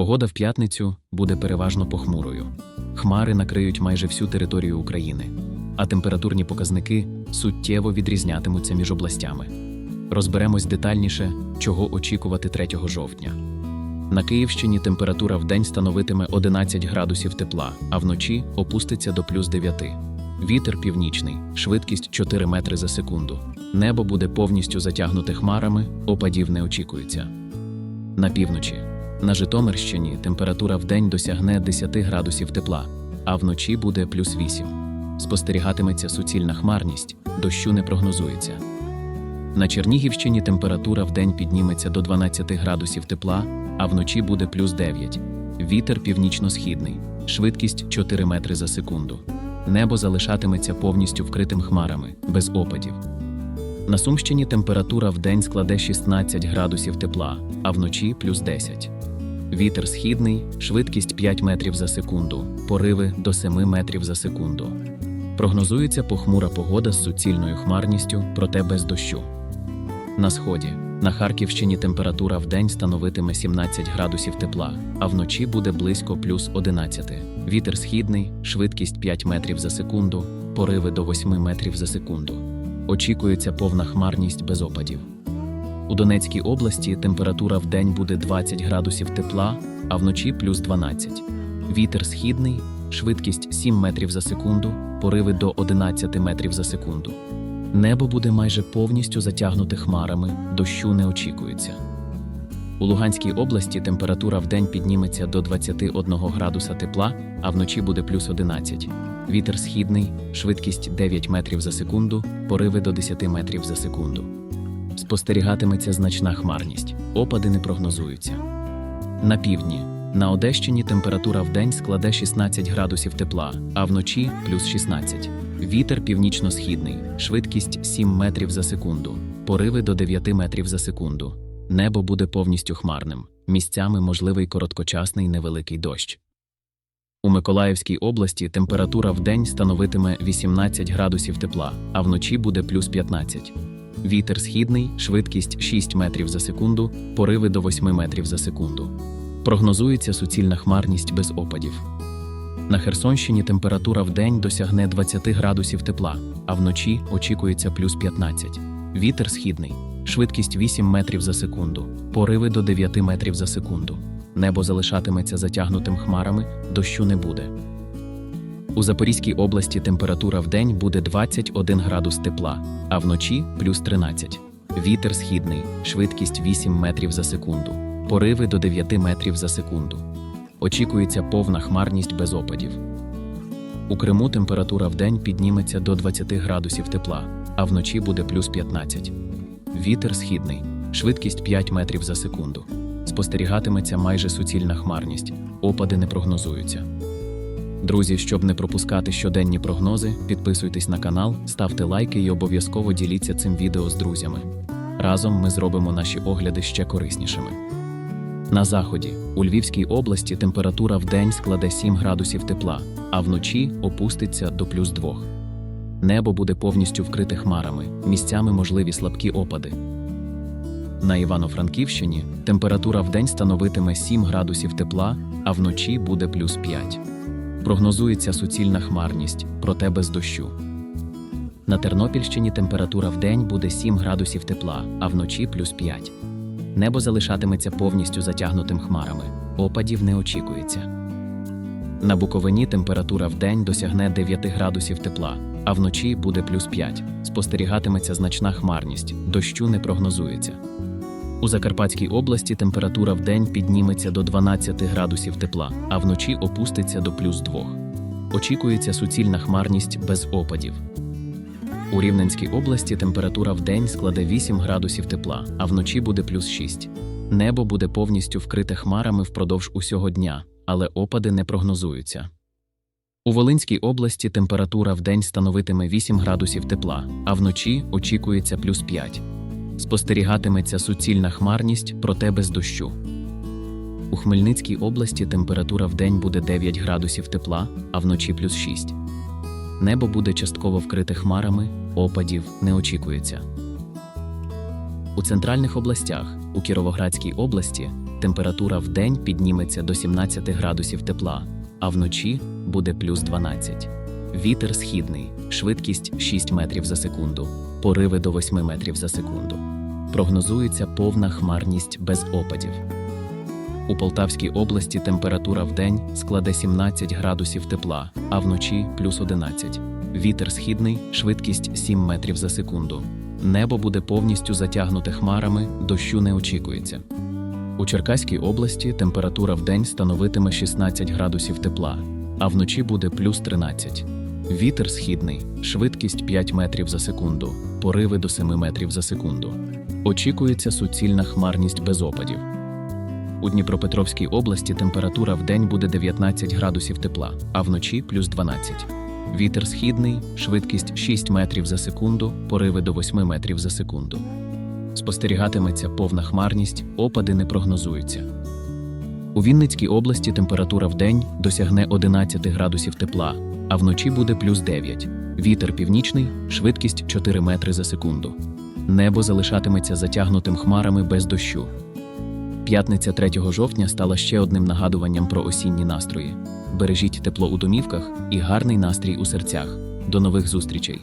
Погода в п'ятницю буде переважно похмурою. Хмари накриють майже всю територію України, а температурні показники суттєво відрізнятимуться між областями. Розберемось детальніше, чого очікувати 3 жовтня. На Київщині температура в день становитиме 11 градусів тепла, а вночі опуститься до плюс 9. Вітер північний, швидкість 4 метри за секунду. Небо буде повністю затягнуте хмарами, опадів не очікується. На півночі. На Житомирщині температура в день досягне 10 градусів тепла, а вночі буде плюс 8. Спостерігатиметься суцільна хмарність, дощу не прогнозується. На Чернігівщині температура в день підніметься до 12 градусів тепла, а вночі буде плюс 9. Вітер північно-східний, швидкість 4 метри за секунду. Небо залишатиметься повністю вкритим хмарами, без опадів. На Сумщині температура в день складе 16 градусів тепла, а вночі плюс 10. Вітер східний, швидкість 5 метрів за секунду, пориви до 7 метрів за секунду. Прогнозується похмура погода з суцільною хмарністю, проте без дощу. На сході на Харківщині температура в день становитиме 17 градусів тепла, а вночі буде близько плюс 11. Вітер східний, швидкість 5 метрів за секунду, пориви до 8 метрів за секунду. Очікується повна хмарність без опадів. У Донецькій області температура в день буде 20 градусів тепла, а вночі плюс 12. Вітер східний, швидкість 7 метрів за секунду, пориви до 11 метрів за секунду. Небо буде майже повністю затягнуте хмарами, дощу не очікується. У Луганській області температура в день підніметься до 21 градуса тепла, а вночі буде плюс 11. Вітер східний, швидкість 9 метрів за секунду, пориви до 10 метрів за секунду. Спостерігатиметься значна хмарність, опади не прогнозуються. На півдні. На Одещині температура в день складе 16 градусів тепла, а вночі плюс 16. Вітер північно-східний, швидкість 7 метрів за секунду, пориви до 9 метрів за секунду. Небо буде повністю хмарним, місцями можливий короткочасний невеликий дощ. У Миколаївській області температура в день становитиме 18 градусів тепла, а вночі буде плюс 15. Вітер східний, швидкість 6 метрів за секунду, пориви до 8 метрів за секунду. Прогнозується суцільна хмарність без опадів. На Херсонщині температура в день досягне 20 градусів тепла, а вночі очікується плюс 15. Вітер східний, швидкість 8 метрів за секунду, пориви до 9 метрів за секунду. Небо залишатиметься затягнутим хмарами, дощу не буде. У Запорізькій області температура в день буде 21 градус тепла, а вночі плюс 13. Вітер східний, швидкість 8 метрів за секунду, пориви до 9 метрів за секунду. Очікується повна хмарність без опадів. У Криму температура в день підніметься до 20 градусів тепла, а вночі буде плюс 15. Вітер східний, швидкість 5 метрів за секунду. Спостерігатиметься майже суцільна хмарність, опади не прогнозуються. Друзі, щоб не пропускати щоденні прогнози, підписуйтесь на канал, ставте лайки і обов'язково діліться цим відео з друзями. Разом ми зробимо наші огляди ще кориснішими. На заході у Львівській області температура в день складе 7 градусів тепла, а вночі опуститься до плюс 2. Небо буде повністю вкрите хмарами, місцями можливі слабкі опади. На Івано-Франківщині температура в день становитиме 7 градусів тепла, а вночі буде плюс 5. Прогнозується суцільна хмарність, проте без дощу. На Тернопільщині температура в день буде 7 градусів тепла, а вночі плюс 5. Небо залишатиметься повністю затягнутим хмарами, опадів не очікується. На Буковині температура в день досягне 9 градусів тепла, а вночі буде плюс 5. Спостерігатиметься значна хмарність, дощу не прогнозується. У Закарпатській області температура в день підніметься до 12 градусів тепла, а вночі опуститься до плюс 2. Очікується суцільна хмарність без опадів. У Рівненській області температура в день складе 8 градусів тепла, а вночі буде плюс 6. Небо буде повністю вкрите хмарами впродовж усього дня, але опади не прогнозуються. У Волинській області температура в день становитиме 8 градусів тепла, а вночі очікується плюс 5. Спостерігатиметься суцільна хмарність, проте без дощу. У Хмельницькій області температура в день буде 9 градусів тепла, а вночі плюс 6. Небо буде частково вкрите хмарами, опадів не очікується. У центральних областях у Кіровоградській області температура в день підніметься до 17 градусів тепла, а вночі буде плюс 12. Вітер східний, швидкість 6 метрів за секунду, пориви до 8 метрів за секунду. Прогнозується повна хмарність без опадів. У Полтавській області температура в день складе 17 градусів тепла, а вночі плюс 11. Вітер східний, швидкість 7 метрів за секунду. Небо буде повністю затягнуте хмарами, дощу не очікується. У Черкаській області температура в день становитиме 16 градусів тепла, а вночі буде плюс 13. Вітер східний, швидкість 5 метрів за секунду, пориви до 7 метрів за секунду. Очікується суцільна хмарність без опадів. У Дніпропетровській області температура в день буде 19 градусів тепла, а вночі плюс 12. Вітер східний, швидкість 6 метрів за секунду, пориви до 8 метрів за секунду. Спостерігатиметься повна хмарність, опади не прогнозуються. У Вінницькій області температура в день досягне 11 градусів тепла, а вночі буде плюс 9. Вітер північний, швидкість 4 метри за секунду. Небо залишатиметься затягнутим хмарами без дощу. П'ятниця 3 жовтня стала ще одним нагадуванням про осінні настрої. Бережіть тепло у домівках і гарний настрій у серцях. До нових зустрічей!